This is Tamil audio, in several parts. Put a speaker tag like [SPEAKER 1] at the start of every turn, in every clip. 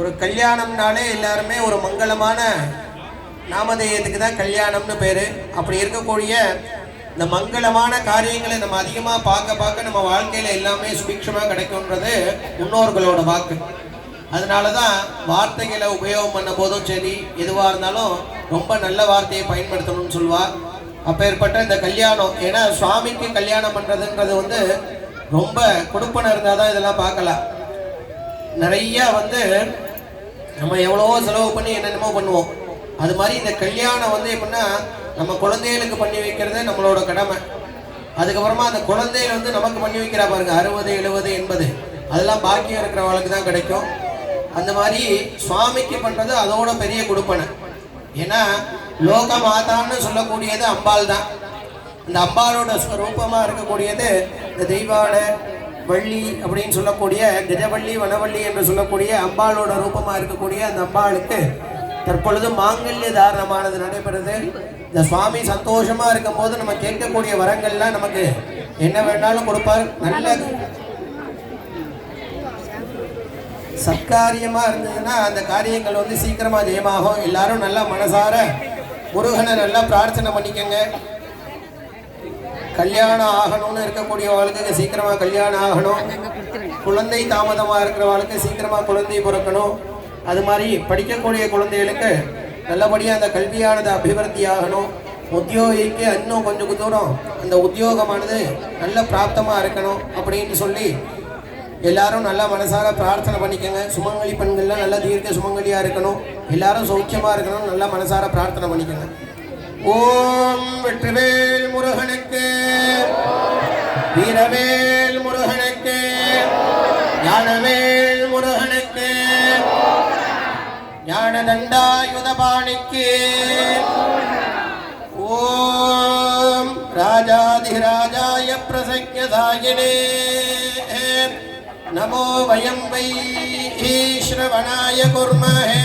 [SPEAKER 1] ஒரு கல்யாணம்னாலே எல்லாருமே ஒரு மங்களமான நாமதேயத்துக்கு தான் கல்யாணம்னு பேர். அப்படி இருக்கக்கூடிய இந்த மங்களமான காரியங்களை நம்ம அதிகமாக பார்க்க பார்க்க நம்ம வாழ்க்கையில் எல்லாமே சுபிக்ஷமாக கிடைக்கும்ன்றது முன்னோர்களோட வாக்கு. அதனால தான் வார்த்தைகளை உபயோகம் பண்ண போதும் சரி எதுவாக இருந்தாலும் ரொம்ப நல்ல வார்த்தையை பயன்படுத்தணும்னு சொல்லுவா அப்பேற்பட்ட இந்த கல்யாணம் ஏன்னா சுவாமிக்கு கல்யாணம் பண்ணுறதுன்றது வந்து ரொம்ப கொடுப்பனை இருந்தால் தான் இதெல்லாம் பார்க்கலாம். நிறைய வந்து நம்ம எவ்வளவோ செலவு பண்ணி என்னென்னமோ பண்ணுவோம். அது மாதிரி இந்த கல்யாணம் வந்து எப்படின்னா நம்ம குழந்தைகளுக்கு பண்ணி வைக்கிறது நம்மளோட கடமை. அதுக்கப்புறமா அந்த குழந்தைகள் வந்து நமக்கு பண்ணி வைக்கிறா பாருங்க அறுபது எழுபது எண்பது. அதெல்லாம் பாக்கியம் இருக்கிறவங்களுக்கு தான் கிடைக்கும். அந்த மாதிரி சுவாமிக்கு பண்ணுறது அதோட பெரிய கொடுப்பனை. ஏன்னா லோக மாதான்னு சொல்லக்கூடியது அம்பாள் தான். இந்த அம்பாளோட ஸ்வரூபமாக இருக்கக்கூடியது இந்த தெய்வான வள்ளி அப்படின்னு சொல்லக்கூடிய கஜவள்ளி வனவள்ளி என்று சொல்லக்கூடிய அம்பாளோட ரூபமாக இருக்கக்கூடிய அந்த அம்பாளுக்கு தற்பொழுது மாங்கல்ய தாரணமானது நடைபெறுது. இந்த சுவாமி சந்தோஷமா இருக்கும் போது நம்ம கேட்கக்கூடிய வரங்கள்லாம் நமக்கு என்ன வேணாலும் கொடுப்பார். நல்ல சத்காரியமா இருந்ததுன்னா அந்த காரியங்கள் வந்து சீக்கிரமா ஜெயமாகும். எல்லாரும் நல்லா மனசார முருகனை நல்லா பிரார்த்தனை பண்ணிக்கங்க. கல்யாணம் ஆகணும்னு இருக்கக்கூடியவர்களுக்கு சீக்கிரமா கல்யாணம் ஆகணும். குழந்தை தாமதமா வாழ்க்கை சீக்கிரமா குழந்தை பிறக்கணும். அது மாதிரி படிக்கக்கூடிய குழந்தைகளுக்கு நல்லபடியா அந்த கல்வியானது அபிவிருத்தி ஆகணும். உத்தியோகிக்கு இன்னும் கொஞ்சம் தூரம் அந்த உத்தியோகமானது நல்ல பிராப்தமா இருக்கணும் அப்படின்னு சொல்லி எல்லாரும் நல்லா மனசார பிரார்த்தனை பண்ணிக்கங்க. சுமங்கலி பெண்கள்லாம் நல்லா தீர்க்க சுமங்கலியாக இருக்கணும். எல்லாரும் சௌக்கியமாக இருக்கணும் நல்லா மனசார பிரார்த்தனை பண்ணிக்கோங்க. ஓம் வெற்றிவேல் வீரவேல் முருகனுக்கு ஞானவேல் முருகனுக்கு ஞானதண்டாயுதபாணிக்கு ஓம் ராஜாதிராஜாய பிரசக்யதாயினே நமோ வயம் வை श्रवणाय कुर्महे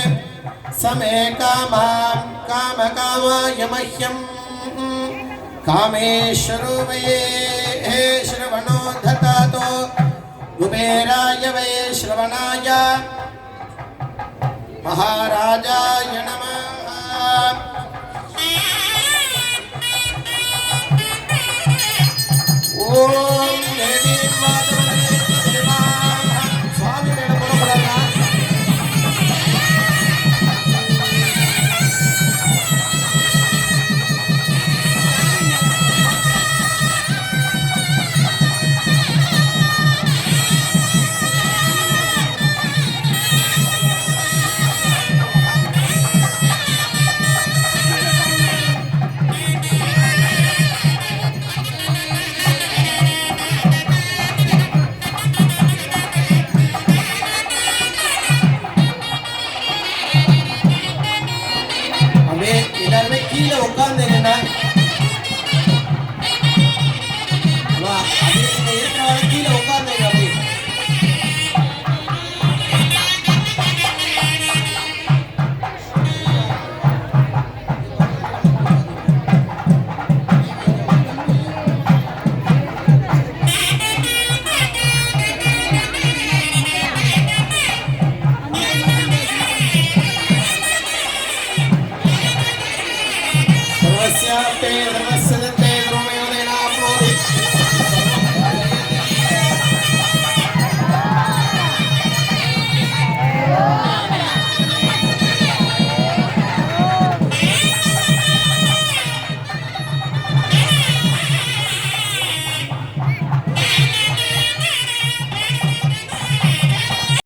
[SPEAKER 1] समे कामां कामकामाय मह्यं कामेश्वरो वै श्रवणो ददातो कुबेराय वै श्रवणाय महाराजाय नमः அப்படியே எல்லாருமே கீழே உட்காந்துங்கன்னா கீழே vale é a pena você